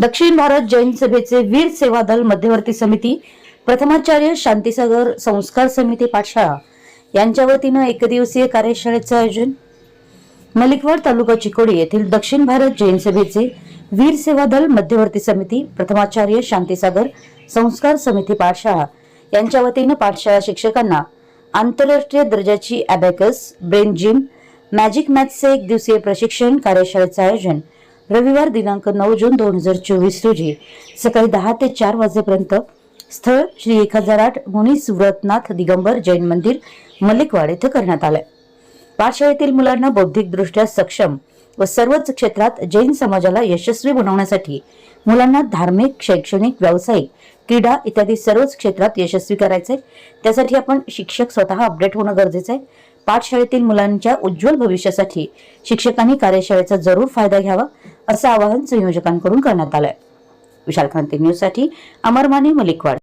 दक्षिण भारत जैन सभेचे वीर सेवा दल मध्यवर्ती समिती प्रथमाचार्य शांतीसागर संस्कार समिती पाठशाळा. यांच्या वतीनं एकदिवसीय कार्यशाळेचं आयोजन. मलिकवाड तालुका चिकोडी येथील दक्षिण भारत जैन सभेचे वीर सेवा दल मध्यवर्ती समिती प्रथमाचार्य शांतीसागर संस्कार समिती पाठशाळा. यांच्या वतीनं पाठशाळा शिक्षकांना आंतरराष्ट्रीय दर्जाची अबॅकस ब्रेन जिम मॅजिक मॅथ्सचे एक दिवसीय प्रशिक्षण कार्यशाळेचं आयोजन. रविवार दिनांक नऊ जून दोन हजार चोवीस रोजी सकाळी दहा ते चार वाजेपर्यंत स्थळ श्री एक हजार आठ मुनी सुव्रतनाथ दिगंबर जैन मंदिर मलिकवाड येथे करण्यात आलंय. पाठशाळेतील मुलांना बौद्धिकदृष्ट्या सक्षम व सर्वच क्षेत्रात जैन समाजाला यशस्वी बनवण्यासाठी मुलांना धार्मिक शैक्षणिक व्यावसायिक क्रीडा इत्यादी सर्वच क्षेत्रात यशस्वी करायचे त्यासाठी आपण शिक्षक स्वतः अपडेट होणं गरजेचं आहे पाठशाळेतील मुलांच्या उज्ज्वल भविष्यासाठी शिक्षकांनी कार्यशाळेचा जरूर फायदा घ्यावा. असं आवाहन संयोजकांकडून करण्यात आलंय. विशाल क्रांती न्यूजसाठी अमर माने मलिकवाड.